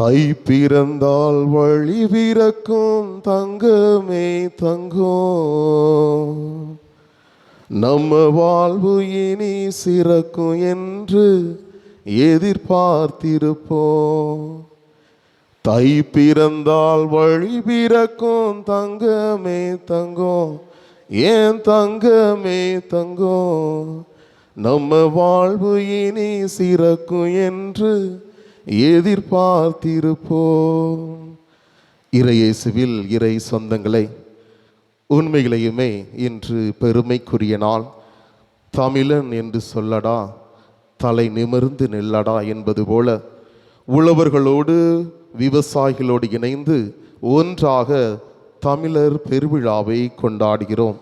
தை பிறந்தால் வழி பிறக்கும் தங்கமே தங்கும். நம்ம வாழ்வு இனி சிறக்கும் என்று எதிர்பார்த்திருப்போம். தை பிறந்தால் வழி பிறக்கும் தங்கமே தங்கம். ஏன் தங்கமே தங்கம்? நம்ம வாழ்வு இனி சிறக்கும் என்று எதிர்பார்த்திருப்போம். இறையேசுவில் இறை சொந்தங்களை உண்மைகளையுமே இன்று பெருமைக்குரிய நாள். தமிழன் என்று சொல்லடா தலை நிமிர்ந்து நில்லடா என்பது போல உழவர்களோடு விவசாயிகளோடு இணைந்து ஒன்றாக தமிழர் பெருவிழாவை கொண்டாடுகிறோம்.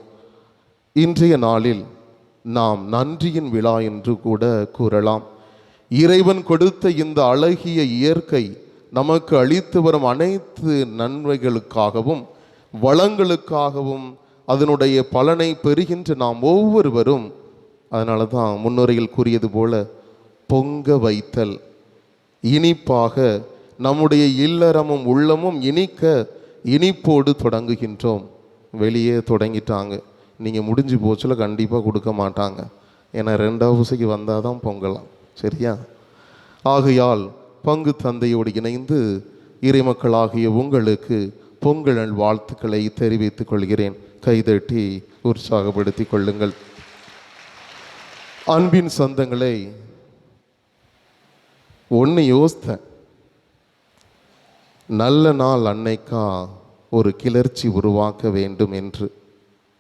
இன்றைய நாளில் நாம் நன்றியின் விழா என்று கூட கூறலாம். இறைவன் கொடுத்த இந்த அழகிய இயற்கை நமக்கு அளித்து வரும் அனைத்து நன்மைகளுக்காகவும் வளங்களுக்காகவும் அதனுடைய பலனை பெறுகின்ற நாம் ஒவ்வொருவரும் அதனால தான் முன்னுரையில் கூறியது போல பொங்க வைத்தல். இனிப்பாக நம்முடைய இல்லறமும் உள்ளமும் இனிக்க இனிப்போடு தொடங்குகின்றோம். வெளியே தொடங்கிட்டாங்க. நீங்கள் முடிஞ்சு போச்சுல கண்டிப்பாக கொடுக்க மாட்டாங்க. ஏன்னா ரெண்டாவது பூசைக்கு வந்தால் தான் பொங்கலாம். சரியா? ஆகையால் பங்கு தந்தையோடு இணைந்து இறைமக்களாகிய உங்களுக்கு பொங்கல் வாழ்த்துக்களை தெரிவித்துக் கொள்கிறேன். கைதட்டி உற்சாகப்படுத்தி கொள்ளுங்கள். அன்பின் சொந்தங்களை ஒன்று யோசித்தேன். நல்ல நாள் அன்னைக்கா ஒரு கிளர்ச்சி உருவாக்க வேண்டும் என்று.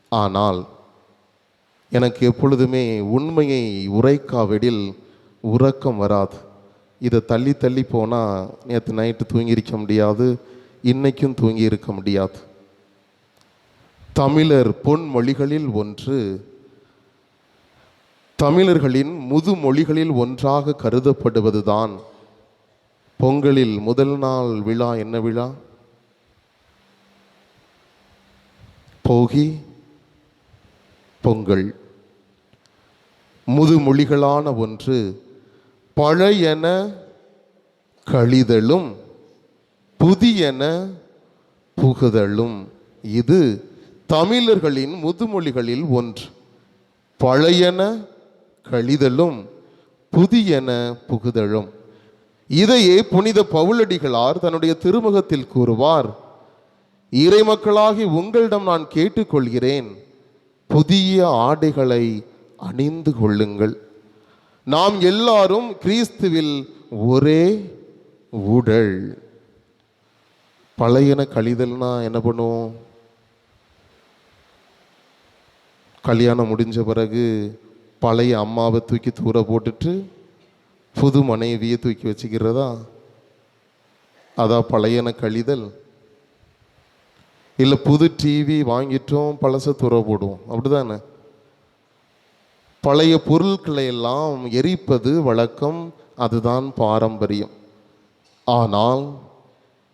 ஆனால் எனக்கு எப்பொழுதுமே உண்மையை உரைக்காவிடில் உறக்கம் வராது. இதை தள்ளி தள்ளி போனால் நேற்று நைட்டு தூங்கியிருக்க முடியாது இன்னைக்கும் தூங்கி இருக்க முடியாது. தமிழர் பொன்மொழிகளில் ஒன்று தமிழர்களின் முதுமொழிகளில் ஒன்றாக கருதப்படுவதுதான். பொங்கலில் முதல் நாள் விழா என்ன விழா? போகி பொங்கல். முதுமொழிகளான ஒன்று பழையன கழிதலும் புதியன புகுதலும். இது தமிழர்களின் முதுமொழிகளில் ஒன்று. பழையன கழிதலும் புதியன புகுதலும். இதையே புனித பவுலடிகளார் தன்னுடைய திருமுகத்தில் கூறுவார். இறைமக்களாகி உங்களிடம் நான் கேட்டுக்கொள்கிறேன். புதிய ஆடைகளை அணிந்து கொள்ளுங்கள். நாம் எல்லாரும் கிறிஸ்துவில் ஒரே உடல். பழையன கழிதல்னா என்ன பண்ணுவோம்? கல்யாணம் முடிஞ்ச பிறகு பழைய அம்மாவை தூக்கி தூர போட்டுட்டு புது மனைவியை தூக்கி வச்சுக்கிறதா? அதான் பழையன கழிதல். இல்லை புது டிவி வாங்கிட்டோம் பழச தூர போடுவோம். அப்படிதானே? பழைய பொருட்களை எல்லாம் எரிப்பது வழக்கம் அதுதான் பாரம்பரியம். ஆனால்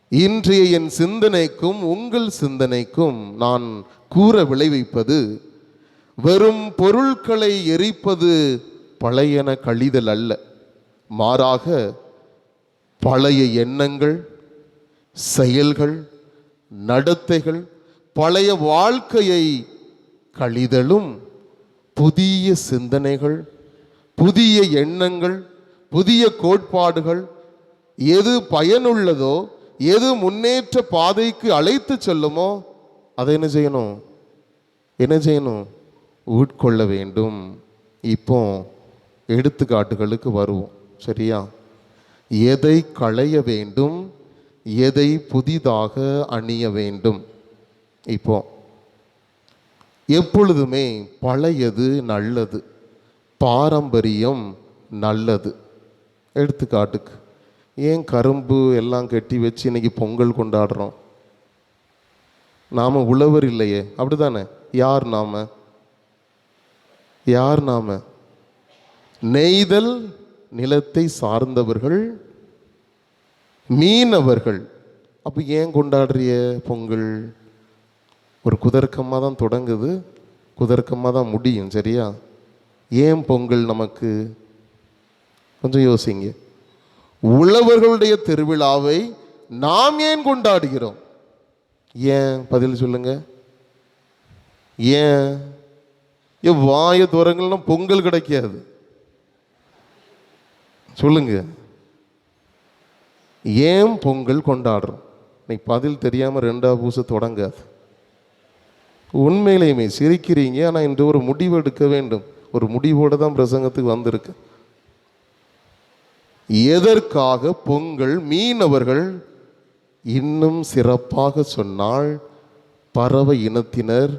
இன்றைய என் சிந்தனைக்கும் உங்கள் சிந்தனைக்கும் நான் கூற விளைவிப்பது வெறும் பொருட்களை எரிப்பது பழையன கழிதல் அல்ல. மாறாக பழைய எண்ணங்கள் செயல்கள் நடத்தைகள் பழைய வாழ்க்கையை கழிதலும் புதிய சிந்தனைகள் புதிய எண்ணங்கள் புதிய கோட்பாடுகள் எது பயனுள்ளதோ எது முன்னேற்ற பாதைக்கு அழைத்து செல்லுமோ அதை என்ன செய்யணும்? என்ன செய்யணும்? உட்கொள்ள வேண்டும். இப்போ எடுத்துக்காட்டுகளுக்கு வருவோம். சரியா? எதை களைய வேண்டும்? எதை புதிதாக அணிய வேண்டும்? இப்போ எப்பொழுதுமே பழையது நல்லது. பாரம்பரியம் நல்லது. எடுத்துக்காட்டுக்கு ஏன் கரும்பு எல்லாம் கட்டி வச்சு இன்னைக்கு பொங்கல் கொண்டாடுறோம்? நாம் உழவர் இல்லையே அப்படிதானே யார் நாம? யார் நாம? நெய்தல் நிலத்தை சார்ந்தவர்கள் மீனவர்கள். அப்போ ஏன் கொண்டாடுறிய பொங்கல்? ஒரு குதர்க்கமாக தான் தொடங்குது குதர்க்கமாக தான் முடியும் சரியா? ஏன் பொங்கல் நமக்கு? கொஞ்சம் யோசிங்க. உழவர்களுடைய திருவிழாவை நாம் ஏன் கொண்டாடுகிறோம்? ஏன்? பதில் சொல்லுங்க. ஏன்? ஏன் வாய தூரங்கள்லாம் பொங்கல் கிடைக்காது. சொல்லுங்க. ஏன் பொங்கல் கொண்டாடுறோம்? இன்னைக்கு பதில் தெரியாமல் ரெண்டாவது பூசை தொடங்காது. உண்மையிலேயுமே சிரிக்கிறீங்க ஆனால் இன்று ஒரு முடிவு எடுக்க வேண்டும். ஒரு முடிவோடு தான் பிரசங்கத்துக்கு வந்திருக்கு. எதற்காக பொங்கல் மீனவர்கள் இன்னும் சிறப்பாக சொன்னால் பறவை இனத்தினர்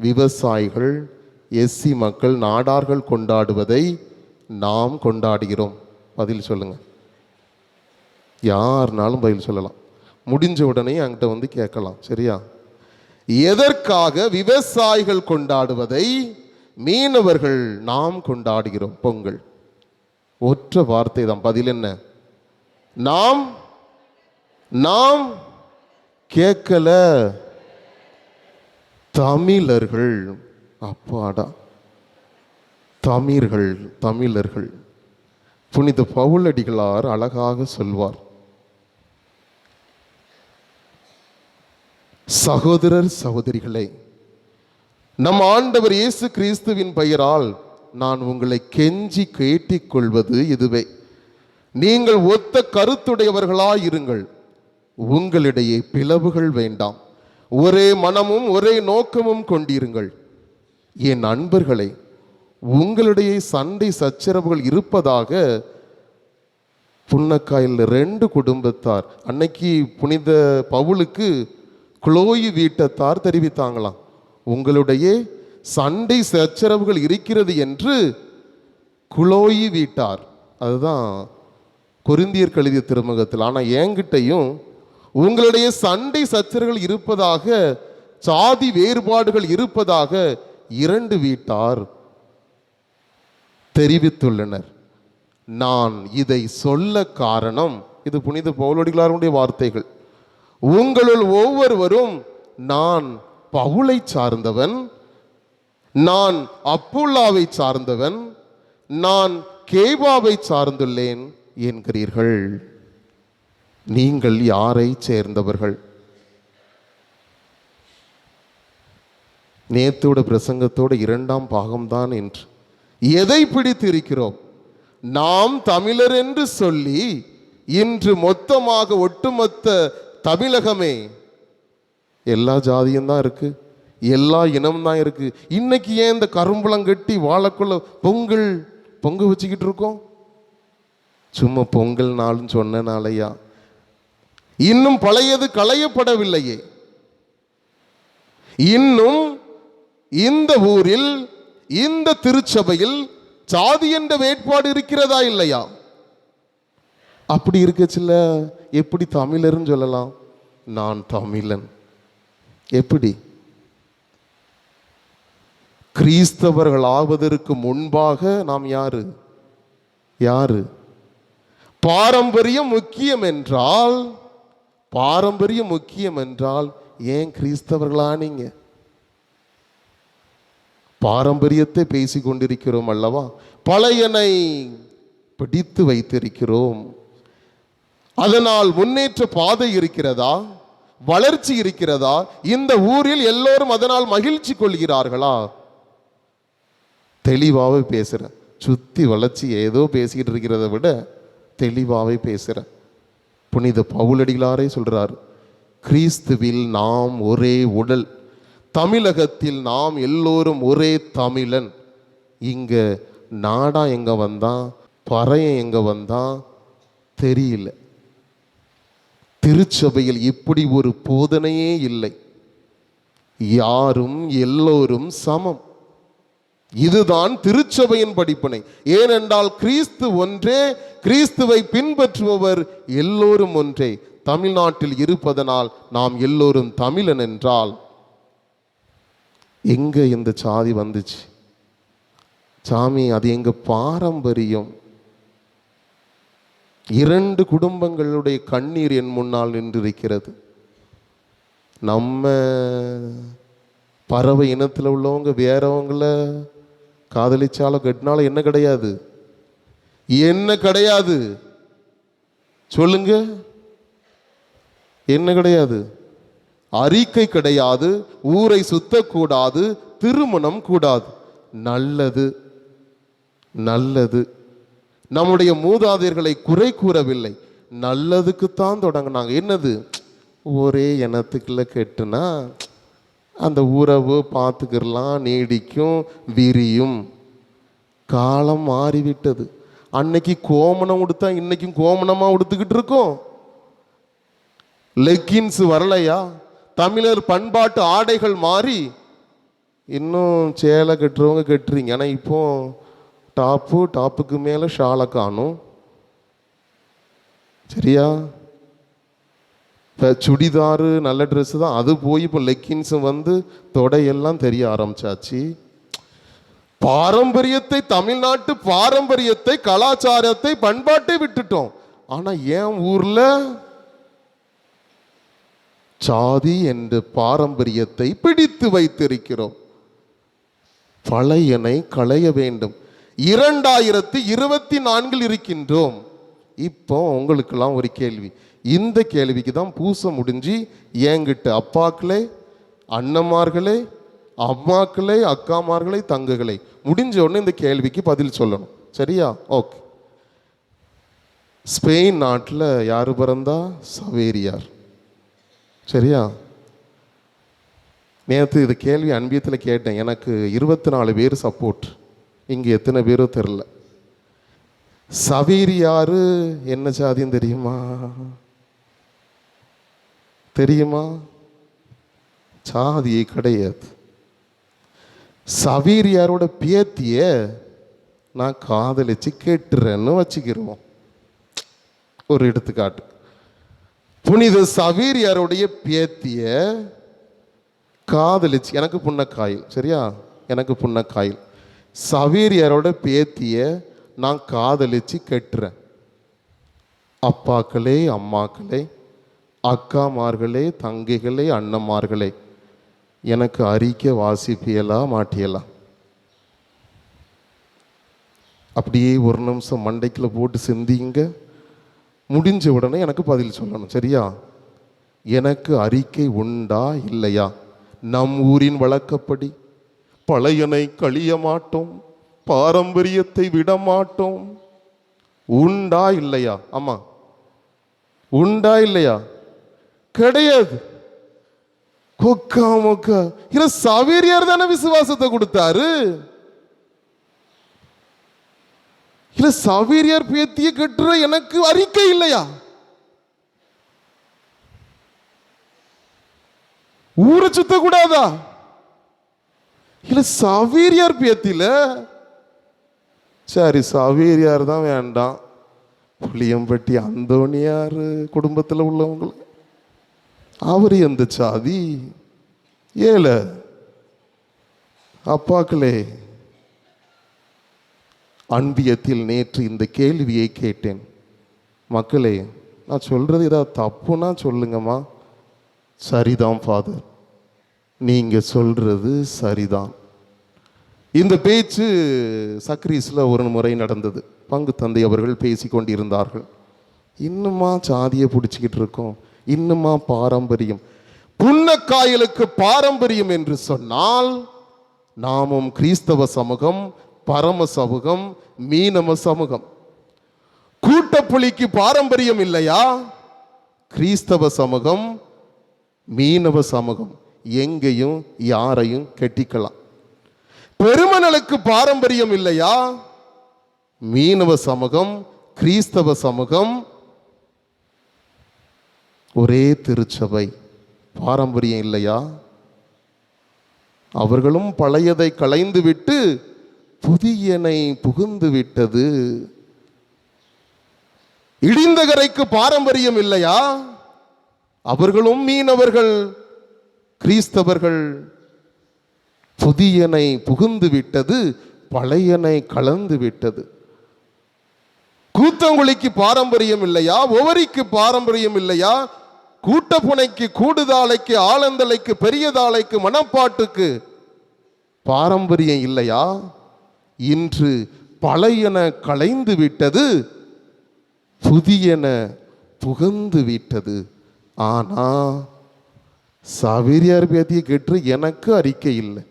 விவசாயிகள் எஸ்சி மக்கள் நாடார்கள் கொண்டாடுவதை நாம் கொண்டாடுகிறோம். பதில் சொல்லுங்கள் யாருனாலும் பதில் சொல்லலாம். முடிஞ்ச உடனே என்கிட்ட வந்து கேட்கலாம். சரியா? எதற்காக விவசாயிகள் கொண்டாடுவதை மீனவர்கள் நாம் கொண்டாடுகிறோம். பொங்கல். ஒற்ற வார்த்தை தான். பதில் என்ன? நாம் நாம் கேட்கல. தமிழர்கள் அப்பாடா. தமிழர்கள் தமிழர்கள். புனித பவுலடிகளார் அழகாக சொல்வார். சகோதரர் சகோதரிகளே நம் ஆண்டவர் இயேசு கிறிஸ்துவின் பெயரால் நான் உங்களை கெஞ்சி கேட்டிக் கொள்வது இதுவே. நீங்கள் ஒத்த கருத்துடையவர்களாய் இருங்கள். உங்களிடையே பிளவுகள் வேண்டாம். ஒரே மனமும் ஒரே நோக்கமும் கொண்டிருங்கள். என் நண்பர்களே உங்களிடையே சண்டை சச்சரவுகள் இருப்பதாக புன்னக்காயில் ரெண்டு குடும்பத்தார் அன்னைக்கு புனித பவுலுக்கு குளோயி வீட்டத்தார் தெரிவித்தாங்களாம். உங்களுடைய சண்டை சச்சரவுகள் இருக்கிறது என்று குளோயி வீட்டார். அதுதான் கொரிந்தியர் கழுதிய திருமுகத்தில். ஆனால் என்கிட்டையும் உங்களுடைய சண்டை சச்சரவுகள் இருப்பதாக சாதி வேறுபாடுகள் இருப்பதாக இரண்டு வீட்டார் தெரிவித்துள்ளனர். நான் இதை சொல்ல காரணம் இது புனித பௌலடிகளாருடைய வார்த்தைகள். உங்களுள் ஒவ்வொருவரும் நான் பவுலை சார்ந்தவன் நான் அப்புல்லாவை சார்ந்தவன் நான் கேபாவை சார்ந்துள்ளேன் என்கிறீர்கள். நீங்கள் யாரை சேர்ந்தவர்கள்? நேத்தோட பிரசங்கத்தோட இரண்டாம் பாகம்தான் என்று. எதை பிடித்து இருக்கிறோம் நாம் தமிழர் என்று சொல்லி இன்று மொத்தமாக ஒட்டுமொத்த தமிழகமே எல்லா ஜாதியும் தான் இருக்குது எல்லா இனம் தான் இருக்குது இன்னைக்கு ஏன் இந்த கரும்புலம் கட்டி வாழைக்குள்ள பொங்கல் பொங்க வச்சுக்கிட்டு இருக்கோம்? சும்மா பொங்கல் நாள்னு சொன்னனாலையா? இன்னும் பழையது களையப்படவில்லையே. இன்னும் இந்த ஊரில் இந்த திருச்சபையில் சாதி என்ற வேட்பாடு இருக்கிறதா இல்லையா? அப்படி இருக்கச்சுல எப்படி தமிழர்னு சொல்லலாம்? நான் தமிழன். எப்படி? கிறிஸ்தவர்கள் ஆவதற்கு முன்பாக நாம் யாரு? யாரு? பாரம்பரியம் முக்கியம் என்றால் பாரம்பரியம் முக்கியம் என்றால் ஏன் கிறிஸ்தவர்களா நீங்க? பாரம்பரியத்தை பேசிக்கொண்டிருக்கிறோம் அல்லவா? பழையனை பிடித்து வைத்திருக்கிறோம். அதனால் முன்னேற்ற பாதை இருக்கிறதா? வளர்ச்சி இருக்கிறதா? இந்த ஊரில் எல்லோரும் அதனால் மகிழ்ச்சி கொள்கிறார்களா? தெளிவாகவே பேசுகிறேன் சுத்தி வளர்ச்சி ஏதோ பேசிக்கிட்டு இருக்கிறத விட தெளிவாகவே பேசுகிறேன் புனித பவுலடிகளாரே சொல்றார் கிறிஸ்துவில் நாம் ஒரே உடல் தமிழகத்தில் நாம் எல்லோரும் ஒரே தமிழன். இங்க நாடா எங்க வந்தான்? பறையன் எங்க வந்தான்? தெரியல. திருச்சபையில் இப்படி ஒரு போதனையே இல்லை. யாரும் எல்லோரும் சமம். இதுதான் திருச்சபையின் படிப்பினை. ஏனென்றால் கிறிஸ்து ஒன்றே கிறிஸ்துவை பின்பற்றுபவர் எல்லோரும் ஒன்றே. தமிழ்நாட்டில் இருப்பதனால் நாம் எல்லோரும் தமிழன் என்றால் எங்க இந்த சாதி வந்துச்சு? சாமி அது எங்க பாரம்பரியம்? இரண்டு குடும்பங்களுடைய கண்ணீர் என் முன்னால் நின்றிருக்கிறது. நம்ம பறவை இனத்தில் உள்ளவங்க வேறவங்கள காதலிச்சாலும் கட்டினாலும் என்ன கிடையாது? என்ன கிடையாது? சொல்லுங்க. என்ன கிடையாது? அறிக்கை கிடையாது ஊரை சுத்தக்கூடாது திருமணம் கூடாது. நல்லது. நல்லது. நம்முடைய மூதாதையர்களை குறை கூறவில்லை. நல்லதுக்குத்தான் தொடங்கினாங்க. என்னது? ஒரே இனத்துக்குள்ள கெட்டுனா அந்த உறவு பார்த்துக்கிடலாம் நீடிக்கும் விரியும். காலம் மாறிவிட்டது. அன்னைக்கு கோமணம் உடுத்தா இன்னைக்கும் கோமணமாக உடுத்துக்கிட்டு இருக்கோம். லெக்கின்ஸ் வரலையா? தமிழர் பண்பாட்டு ஆடைகள் மாறி இன்னும் சேலை கட்டுறவங்க கட்டுறீங்க. ஆனால் இப்போது டாப்பு டாப்புக்கு மேலே ஷாலை காணும். சரியா? இப்போ சுடிதாரு நல்ல ட்ரெஸ்ஸு தான். அது போய் இப்போ லெக்கின்ஸும் வந்து தொடையெல்லாம் தெரிய ஆரம்பிச்சாச்சு. பாரம்பரியத்தை தமிழ்நாட்டு பாரம்பரியத்தை கலாச்சாரத்தை பண்பாட்டை விட்டுட்டோம். ஆனால் ஏன் ஊர்ல? சாதி என்ற பாரம்பரியத்தை பிடித்து வைத்திருக்கிறோம். பழையனை களைய வேண்டும். இரண்டாயிரத்தி இருபத்தி நான்கில் இருக்கின்றோம். இப்போ உங்களுக்கெல்லாம் ஒரு கேள்வி. இந்த கேள்விக்கு தான் பூச முடிஞ்சு ஏங்கிட்ட அப்பாக்களே அண்ணன்மார்களே அம்மாக்களே அக்காமார்களே தங்குகளே முடிஞ்ச உடனே இந்த கேள்விக்கு பதில் சொல்லணும். சரியா? ஓகே. ஸ்பெயின் நாட்டில் யார் பிறந்தா? சவேரியார். சரியா? நேற்று இது கேள்வி அன்பியத்தில் கேட்டேன். எனக்கு இருபத்தி நாலு பேர் சப்போர்ட் இங்கே எத்தனை பேரோ தெரில சவேரியாரு என்ன ஜாதின்னு தெரியுமா? தெரியுமா? சாதியே கிடையாது. சவீரியாரோட பேத்திய நான் காதலிச்சு கேட்டுறேன்னு வச்சுக்கிடுவோம் ஒரு எடுத்துக்காட்டு. புனித சவீரியாருடைய பேத்திய காதலிச்சு எனக்கு புண்ணக்காயில் சரியா? எனக்கு புண்ணக்காயில். சவீரியரோட பேத்திய நான் காதலிச்சு கெட்டுறேன். அப்பாக்களே அம்மாக்களே அக்காமார்களே தங்கைகளே அண்ணன்மார்களே எனக்கு அறிக்கை வாசிப்பியலா மாட்டியலாம் அப்படியே ஒரு நிமிஷம் மண்டைக்கில் போட்டு சிந்திங்க. முடிஞ்ச உடனே எனக்கு பதில் சொல்லணும் சரியா? எனக்கு அறிக்கை உண்டா இல்லையா? நம் ஊரின் வழக்கப்படி பழையனை கழிய மாட்டோம் பாரம்பரியத்தை விட மாட்டோம் உண்டா இல்லையா? ஆமா. உண்டா இல்லையா? கிடையாது. கொக்கா மொக்கா. இல்ல சவேரியார் தானே விசுவாசத்தை கொடுத்தாரு? இல்ல சவேரியார் பேத்திய கட்டுற எனக்கு அறிக்கை இல்லையா? ஊரை சுத்த கூடாதா இல்லை சவேரியார் பேத்தில சரி சவேரியார் தான் வேண்டாம். புளியம்பட்டி அந்தோணியார் குடும்பத்தில் உள்ளவங்க அவர் எந்த சாதி? ஏழை அப்பாக்களே அன்பியத்தில் நேற்று இந்த கேள்வியை கேட்டேன். மக்களே நான் சொல்கிறது ஏதாவது தப்புனா சொல்லுங்கம்மா. சரிதான் ஃபாதர். நீங்க சொல்றது சரிதான். இந்த பேச்சு சக்ரீஸில் ஒரு முறை நடந்தது. பங்கு தந்தை அவர்கள் பேசி கொண்டிருந்தார்கள் இன்னுமா சாதியை பிடிச்சிக்கிட்டு இருக்கோம். இன்னுமா பாரம்பரியம். புன்னக்காயலுக்கு பாரம்பரியம் என்று சொன்னால் நாமும் கிறிஸ்தவ சமூகம் பரம சமூகம் மீனம சமூகம். கூட்டப்புலிக்கு பாரம்பரியம் இல்லையா? கிறிஸ்தவ சமூகம் மீனவ சமூகம். எங்கேயும் யாரையும் கெட்டிக்கலாம். பெருமனலுக்கு பாரம்பரியம் இல்லையா? மீனவ சமூகம் கிறிஸ்தவ சமூகம் ஒரே திருச்சபை. பாரம்பரியம் இல்லையா? அவர்களும் பழையதை களைந்து விட்டு புதியனை புகுந்து விட்டது இடிந்தகரைக்கு பாரம்பரியம் இல்லையா? அவர்களும் மீனவர்கள் கிறிஸ்தவர்கள் புதியனை புகுந்து விட்டது பழையனை கலந்து விட்டது. கூத்தங்குழிக்கு பாரம்பரியம் இல்லையா? ஒவரிக்கு பாரம்பரியம் இல்லையா? கூட்டப்புனைக்கு கூடுதாளைக்கு ஆலந்தலைக்கு பெரியதாளைக்கு மணப்பாட்டுக்கு பாரம்பரியம் இல்லையா? இன்று பழையன களைந்து விட்டது புதியன புகந்து விட்டது. ஆனா சவேரியார் பேத்தியை கேட்டு எனக்கு அறிக்கை இல்லை.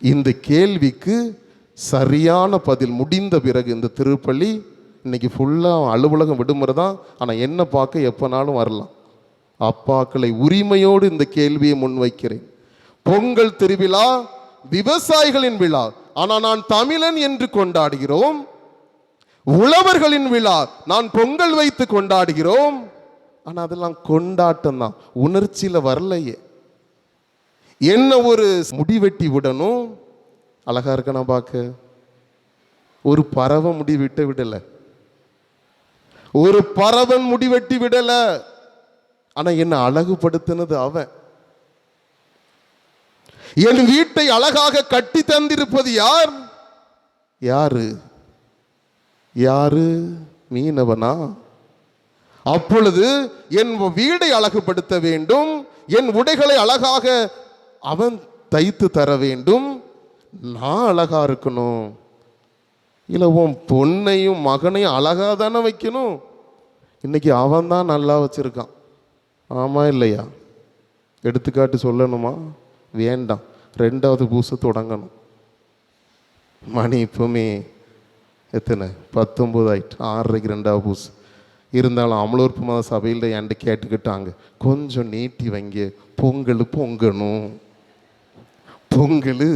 இந்த கேள்விக்கு சரியான பதில் முடிந்த பிறகு இந்த திருப்பள்ளி இன்னைக்கு ஃபுல்லாக அலுவலகம் விடுமுறை தான். ஆனால் என்ன பார்க்க எப்போனாலும் வரலாம். அப்பாக்களை உரிமையோடு இந்த கேள்வியை முன்வைக்கிறேன். பொங்கல் திருவிழா விவசாயிகளின் விழா. ஆனால் நான் தமிழன் என்று கொண்டாடுகிறோம். உழவர்களின் விழா. நான் பொங்கல் வைத்து கொண்டாடுகிறோம். ஆனால் அதெல்லாம் கொண்டாட்டம் தான். உணர்ச்சியில் வரலையே. என்ன ஒரு முடிவெட்டி விடணும்? அழகாக இருக்க நான் பார்க்க. ஒரு பறவை முடி விட்டு விடலை. ஒரு பறவன் முடிவெட்டி விடலை. ஆனால் என்னை அழகுபடுத்தினது அவன். என் வீட்டை அழகாக கட்டி தந்திருப்பது யார்? யாரு? யாரு? மீனவனா? அப்பொழுது என் வீடை அழகுபடுத்த வேண்டும் என் உடைகளை அழகாக அவன் தைத்து தர வேண்டும். நான் அழகா இருக்கணும். இல்லை உன் பொண்ணையும் மகனையும் அழகாக தானே வைக்கணும். இன்னைக்கு அவன் தான் நல்லா வச்சுருக்கான். ஆமாம் இல்லையா? எடுத்துக்காட்டு சொல்லணுமா? வேண்டாம். ரெண்டாவது பூசை தொடங்கணும். மணி இப்போவுமே எத்தனை? பத்தொம்பது ஆயிட்டு ஆறரைக்கு ரெண்டாவது பூசு. இருந்தாலும் அமலூர்ப்பு மத சபையில் என்கிட்ட கேட்டுக்கிட்டாங்க கொஞ்சம் நீட்டி வைங்க பொங்கல் பொங்கணும் பொங்கல்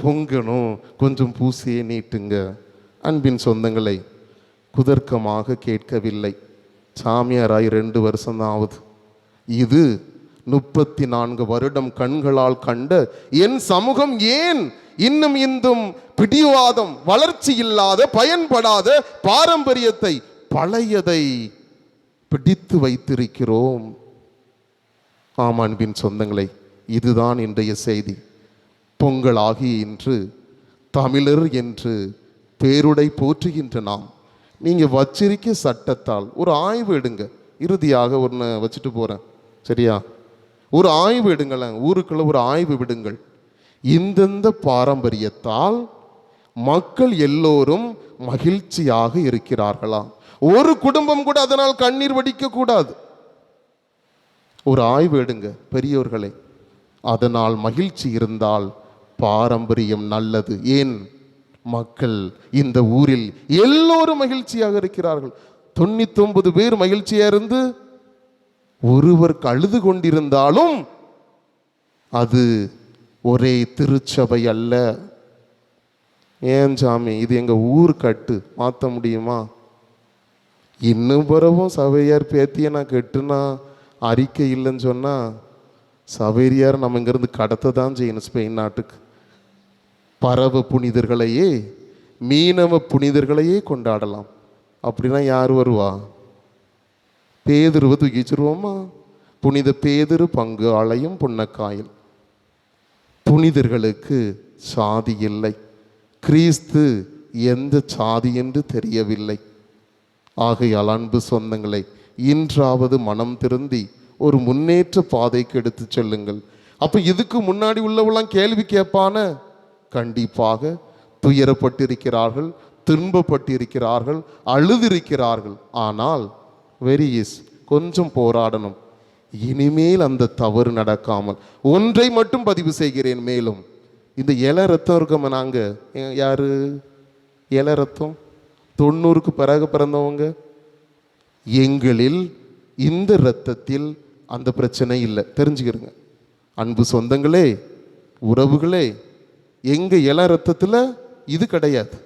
பொங்கணும் கொஞ்சம் பூசியே நீட்டுங்க அன்பின் சொந்தங்களை குதர்க்கமாக கேட்கவில்லை. சாமியாராய் ரெண்டு வருஷம்தான் ஆகுது. இது முப்பத்தி நான்கு வருடம் கண்களால் கண்ட என் சமூகம் ஏன் இன்னும் இந்தும் பிடிவாதம் வளர்ச்சி இல்லாத பயன்படாத பாரம்பரியத்தை பழையதை பிடித்து வைத்திருக்கிறோம். ஆம் அன்பின் சொந்தங்களை இதுதான் இன்றைய செய்தி. பொங்கலாகி இன்று தமிழர் என்று பேருடை போற்றுகின்ற நாம். நீங்கள் வச்சிருக்க சட்டத்தால் ஒரு ஆய்வு எடுங்க. இறுதியாக ஒன்று வச்சுட்டு போகிறேன் சரியா? ஒரு ஆய்வு எடுங்களேன். ஊருக்குள்ள ஒரு ஆய்வு விடுங்கள். இந்தந்த பாரம்பரியத்தால் மக்கள் எல்லோரும் மகிழ்ச்சியாக இருக்கிறார்களா ஒரு குடும்பம் கூட அதனால் கண்ணீர் வடிக்கக்கூடாது ஒரு ஆய்வு எடுங்க பெரியவர்களை அதனால் மகிழ்ச்சி இருந்தால் பாரம்பரியம் நல்லது. ஏன்? மக்கள் இந்த ஊரில் எல்லோரும் மகிழ்ச்சியாக இருக்கிறார்கள். தொண்ணூத்தொன்பது பேர் மகிழ்ச்சியா இருந்து ஒருவர் கழுது கொண்டிருந்தாலும் அது ஒரே திருச்சபை அல்ல. ஏன் சாமி? இது எங்க ஊர் கட்டு. மாற்ற முடியுமா? இன்னும் பிறவும் சபையார் பேத்திய நான் கெட்டுனா அறிக்கை இல்லைன்னு சொன்னால் சபையார் நம்ம இங்கேருந்து கடத்த தான் செய்யணும் ஸ்பெயின் நாட்டுக்கு. பறவை புனிதர்களையே மீனவ புனிதர்களையே கொண்டாடலாம். அப்படின்னா யார் வருவா? பேதுருவை தூக்கிச்சிருவோமா புனித பேதுரு பங்கு அலையும் புன்னக்காயில். புனிதர்களுக்கு சாதி இல்லை. கிறிஸ்து எந்த சாதி என்று தெரியவில்லை. ஆகையால் அன்பு சொந்தங்களை இன்றாவது மனம் திருந்தி ஒரு முன்னேற்ற பாதைக்கு எடுத்து செல்லுங்கள். அப்போ இதுக்கு முன்னாடி உள்ளவெல்லாம் கேள்வி கேட்பான? கண்டிப்பாக துயரப்பட்டிருக்கிறார்கள் துன்பப்பட்டிருக்கிறார்கள் அழுதிருக்கிறார்கள். ஆனால் வெரி இஸ் கொஞ்சம் போராடணும். இனிமேல் அந்த தவறு நடக்காமல். ஒன்றை மட்டும் பதிவு செய்கிறேன் மேலும். இந்த இல ரத்தம் இருக்கோம் நாங்கள் யாரு? இலை ரத்தம் தொண்ணூறுக்கு பிறகு பிறந்தவங்க? எங்களில் இந்த இரத்தத்தில் அந்த பிரச்சனை இல்லை. தெரிஞ்சுக்கிறங்க. அன்பு சொந்தங்களே உறவுகளே எங்கள் இள ரத்தத்தில் இது கிடையாது.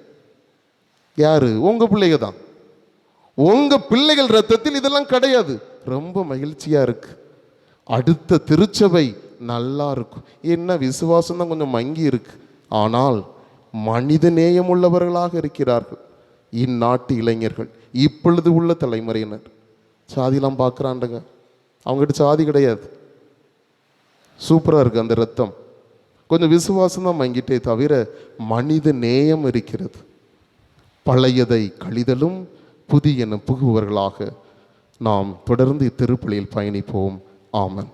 யார்? உங்கள் பிள்ளைங்க தான். உங்கள் பிள்ளைகள் ரத்தத்தில் இதெல்லாம் கிடையாது. ரொம்ப மகிழ்ச்சியாக இருக்குது அடுத்த திருச்சபை நல்லா இருக்கும். என்ன விசுவாசம் தான் கொஞ்சம் மங்கி இருக்கு. ஆனால் மனித நேயம் உள்ளவர்களாக இருக்கிறார்கள். இந்நாட்டு இளைஞர்கள் இப்பொழுது உள்ள தலைமுறையினர். சாதிலாம் பார்க்குறாண்டுங்க அவங்ககிட்ட சாதி கிடையாது. சூப்பராக இருக்குது அந்த ரத்தம். கொஞ்சம் விசுவாசம் தான் மங்கிட்டே தவிர மனித நேயம் இருக்கிறது. பழையதை கழிதலும் புதியன புகுவர்களாக நாம் தொடர்ந்து இத்திருப்பலியில் பயணிப்போம். ஆமன்.